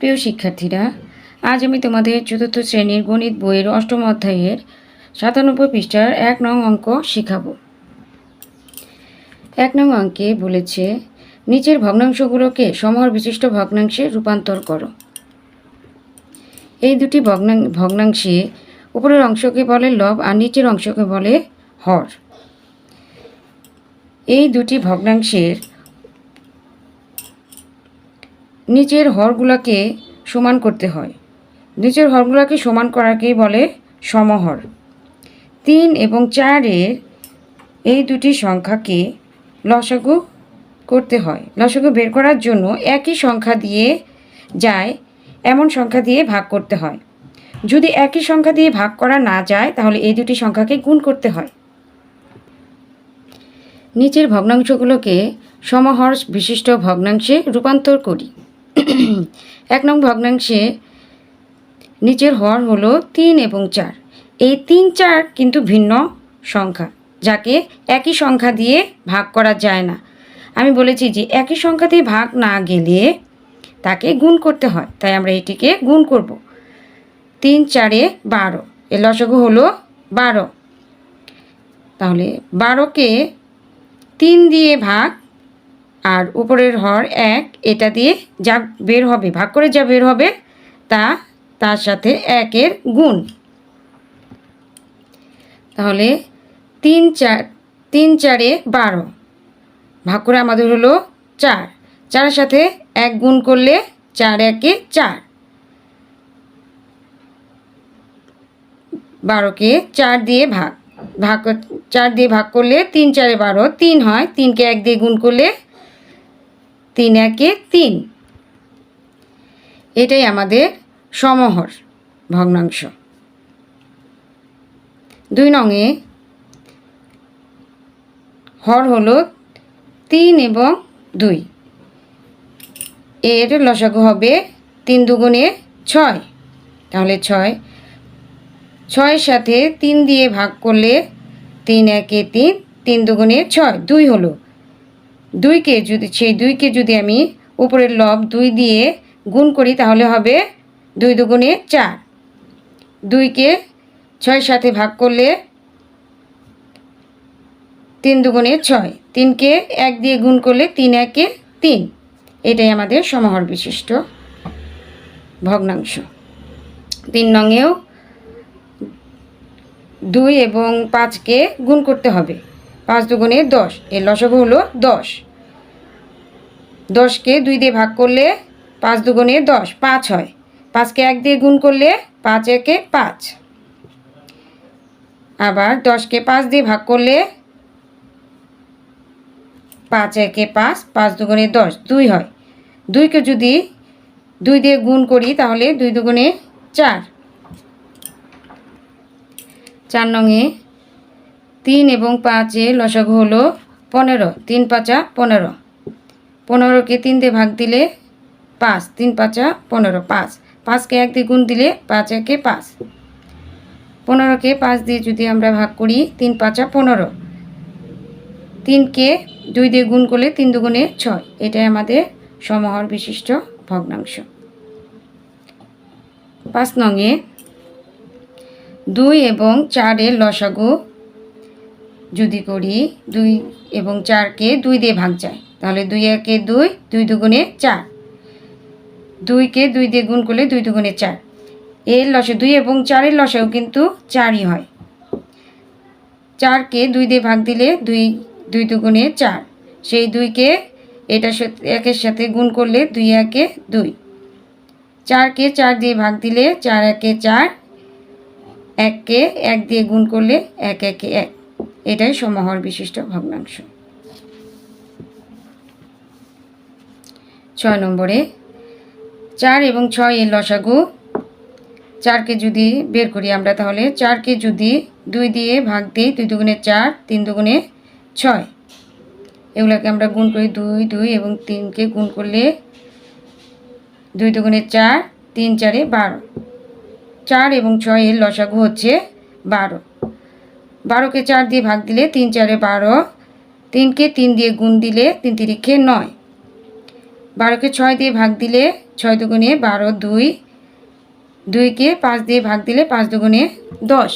প্রিয় শিক্ষার্থীরা, আজ আমি তোমাদের চতুর্থ শ্রেণির গণিত বইয়ের অষ্টম অধ্যায়ের সাতানব্বই পৃষ্ঠার এক নং অঙ্ক শেখাবো। এক নং অঙ্কে বলেছে, নিচের ভগ্নাংশগুলোকে সমহর বিশিষ্ট ভগ্নাংশে রূপান্তর করো। এই দুটি ভগ্নাং, ভগ্নাংশে উপরের অংশকে বলে লব আর নিচের অংশকে বলে হর। এই দুটি ভগ্নাংশের নিচের হরগুলোকে সমান করতে হয়। নিচের হরগুলোকে সমান করাকেই বলে সমহর। তিন এবং চারের এই দুটি সংখ্যাকে লসাগু করতে হয়। লসাগু বের করার জন্য একই সংখ্যা দিয়ে যায়, এমন সংখ্যা দিয়ে ভাগ করতে হয়। যদি একই সংখ্যা দিয়ে ভাগ করা না যায়, তাহলে এই দুটি সংখ্যাকে গুণ করতে হয়। নিচের ভগ্নাংশগুলোকে সমহর বিশিষ্ট ভগ্নাংশে রূপান্তর করি। এক নং ভগ্নাংশে নিচের হর হলো তিন এবং চার। এই তিন, চার কিন্তু ভিন্ন সংখ্যা, যাকে একই সংখ্যা দিয়ে ভাগ করা যায় না। আমি বলেছি যে একই সংখ্যা দিয়ে ভাগ না গেলে তাকে গুণ করতে হয়, তাই আমরা এটিকে গুণ করব। তিন, চারে বারো, এর লসগু হলো বারো। তাহলে বারোকে তিন দিয়ে ভাগ আর উপরের হর এক, এটা দিয়ে যা বের হবে, ভাগ করে যা বের হবে, তা, তার সাথে একের গুণ। তাহলে তিন চার, তিন চারে বারো। ভাগ করে আমাদের হলো চার। চারের সাথে এক গুণ করলে চার একে চার। বারোকে চার দিয়ে ভাগ। ভাগ চার দিয়ে ভাগ করলে তিন চারে বারো, তিন হয়, তিনকে এক দিয়ে গুণ করলে তিন একে তিন। এটাই আমাদের সমহর ভগ্নাংশ। দুই নঙে হর হল তিন এবং দুই। এর লসাগু হবে তিন দুগুণে ছয়। তাহলে ছয়, ছয়ের সাথে তিন দিয়ে ভাগ করলে তিন একে তিন তিন দুগুণে ছয়, দুই হলো দুইকে যদি, সেই দুইকে যদি আমি উপরের লব দুই দিয়ে গুণ করি, তাহলে হবে দুই দুগুণে চার। দুইকে ছয়ের সাথে ভাগ করলে তিন দুগুণে ছয়। তিনকে এক দিয়ে গুণ করলে তিন একে তিন। এটাই আমাদের সমাহর বিশিষ্ট ভগ্নাংশ। তিন নঙেও দুই এবং পাঁচকে গুণ করতে হবে। পাঁচ দুগুণে দশ। এর লসগু হলো দশ। দশকে দুই দিয়ে ভাগ করলে পাঁচ দুগুণে দশ, পাঁচ হয়। পাঁচকে এক দিয়ে গুণ করলে পাঁচ, একে পাঁচ। আবার দশকে পাঁচ দিয়ে ভাগ করলে পাঁচ, একে পাঁচ পাঁচ দুগুণে দশ, দুই হয়। দুইকে যদি দুই দিয়ে গুণ করি তাহলে দুই দুগুণে চার। চার নঙে তিন এবং পাঁচে লসাগু হলো পনেরো। তিন পাঁচা পনেরো। পনেরোকে তিন দিয়ে ভাগ দিলে পাঁচ। তিন পাঁচা পনেরো, পাঁচ। পাঁচকে এক দিয়ে গুণ দিলে পাঁচ, একে পাঁচ। পনেরোকে পাঁচ দিয়ে যদি আমরা ভাগ করি, তিন পাঁচা পনেরো। তিনকে দুই দিয়ে গুণ করলে তিন দুগুণে ছয়। এটাই আমাদের সমহর বিশিষ্ট ভগ্নাংশ। পাঁচ নঙে দুই এবং চারের লসাগু যদি করি দুই এবং চারকে দুই দিয়ে ভাগ যায় তাহলে দুই একে দুই দুই দুগুণে চার। দুইকে দুই দিয়ে গুণ করলে দুই দুগুণে চার। এর লসে দুই এবং চারের লসেও কিন্তু চারই হয়। চারকে দুই দিয়ে ভাগ দিলে দুই দুই দুগুণে চার। সেই দুইকে এটার সাথে একের সাথে গুণ করলে দুই একে দুই। চারকে চার দিয়ে ভাগ দিলে চার একে চার এককে এক দিয়ে গুণ করলে এক একে এক। এটাই সমহর বিশিষ্ট ভগ্নাংশ। ছয় নম্বরে, চার এবং ছয় এর লসাগু। চারকে যদি বের করি আমরা তাহলে চারকে যদি দুই দিয়ে ভাগ দিই, দুই দুগুণে চার, তিন দুগুণে ছয়। এগুলোকে আমরা গুণ করি দুই দুই এবং তিনকে গুণ করলে দুই দুগুণে চার, তিন চারে বারো। চার এবং ছয় এর লসাগু হচ্ছে বারো। বারোকে চার দিয়ে ভাগ দিলে তিন চারে বারো। তিনকে তিন দিয়ে গুণ দিলে তিন তিরিখে নয়। বারোকে ছয় দিয়ে ভাগ দিলে ছয় দুগুণে বারো দুই। দুইকে পাঁচ দিয়ে ভাগ দিলে পাঁচ দুগুণে দশ।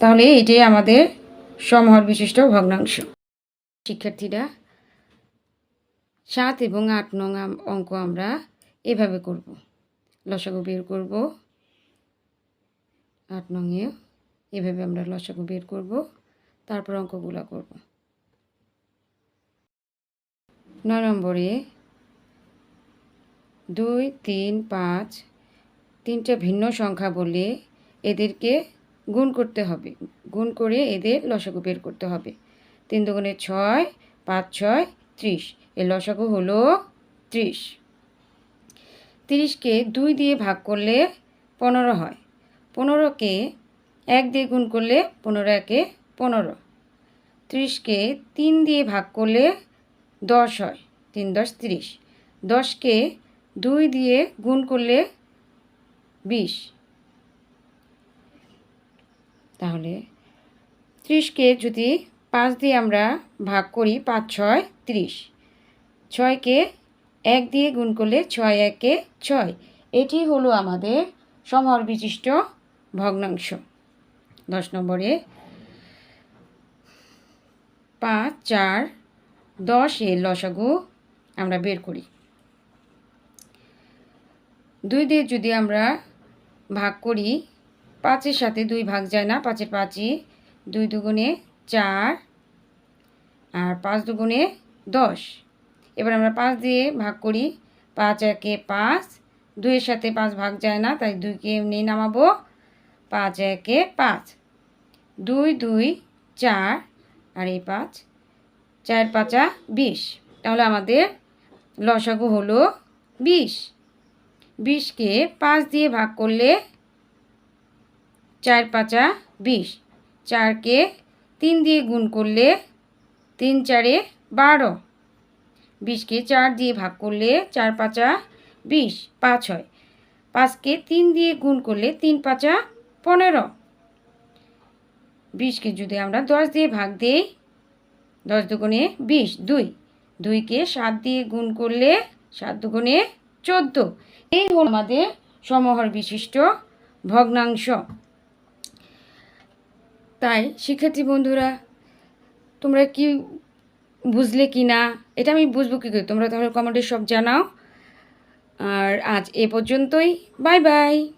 তাহলে এটাই আমাদের সমহর বিশিষ্ট ভগ্নাংশ। শিক্ষার্থীরা, সাত এবং আট নং অঙ্ক আমরা এভাবে করব। লসাগু বের করব। আট নংয়ে এভাবে আমরা লসাগু বের করব, তারপর অঙ্কগুলো করব। নয় নম্বরে দুই, তিন, পাঁচ, তিনটা ভিন্ন সংখ্যা বলে এদেরকে গুণ করতে হবে। গুণ করে এদের লসাগু বের করতে হবে। তিন দুগুণে ছয়, পাঁচ, ছয়, ত্রিশ। এর লসাগু হলো ত্রিশ। তিরিশকে দুই দিয়ে ভাগ করলে পনেরো হয়। পনেরোকে এক দিয়ে গুণ করলে পনেরো, একে পনেরো। ত্রিশকে তিন দিয়ে ভাগ করলে দশ হয়, তিন দশ তিরিশ। দশকে দুই দিয়ে গুণ করলে বিশ। তাহলে ত্রিশকে যদি পাঁচ দিয়ে আমরা ভাগ করি, পাঁচ, ছয়, ত্রিশ। ছয়কে এক দিয়ে গুণ করলে ছয়, একে ছয়। এটি হলো আমাদের সমর বিশিষ্ট ভগ্নাংশ। দশ নম্বরে, পাঁচ, চার, দশ এর লসাগু আমরা বের করি। দুই দিয়ে যদি আমরা ভাগ করি, পাঁচের সাথে দুই ভাগ যায় না, পাঁচের পাঁচই দুই দুগুণে চার আর পাঁচ দুগুণে দশ। এবার আমরা পাঁচ দিয়ে ভাগ করি, পাঁচ একে পাঁচ, দুইয়ের সাথে পাঁচ ভাগ যায় না, তাই দুইকে এমনি নামাবো পাঁচ, একে পাঁচ। দুই দুই, চার, আর এই পাঁচ। চার, পাঁচা বিশ। তাহলে আমাদের লসাগু হলো বিশ। বিশকে পাঁচ দিয়ে ভাগ করলে চার, পাঁচা বিশ। চারকে তিন দিয়ে গুণ করলে তিন, চারে বারো। বিশকে চার দিয়ে ভাগ করলে চার, পাঁচা বিশ। পাঁচ হয়। পাঁচকে তিন দিয়ে গুণ করলে তিন, পাঁচা পনেরো। বিশকে যদি আমরা দশ দিয়ে ভাগ দিই, দশ দুগুণে বিশ, দুই। দুইকে সাত দিয়ে গুণ করলে সাত দুগুণে চোদ্দ। এই হল আমাদের সমহর বিশিষ্ট ভগ্নাংশ। তাই শিক্ষার্থী বন্ধুরা, তোমরা কি বুঝলে কি না? এটা আমি বুঝব কী করে? তোমরা তাহলে কমেন্টে সব জানাও। আর আজ এ পর্যন্তই। Bye bye.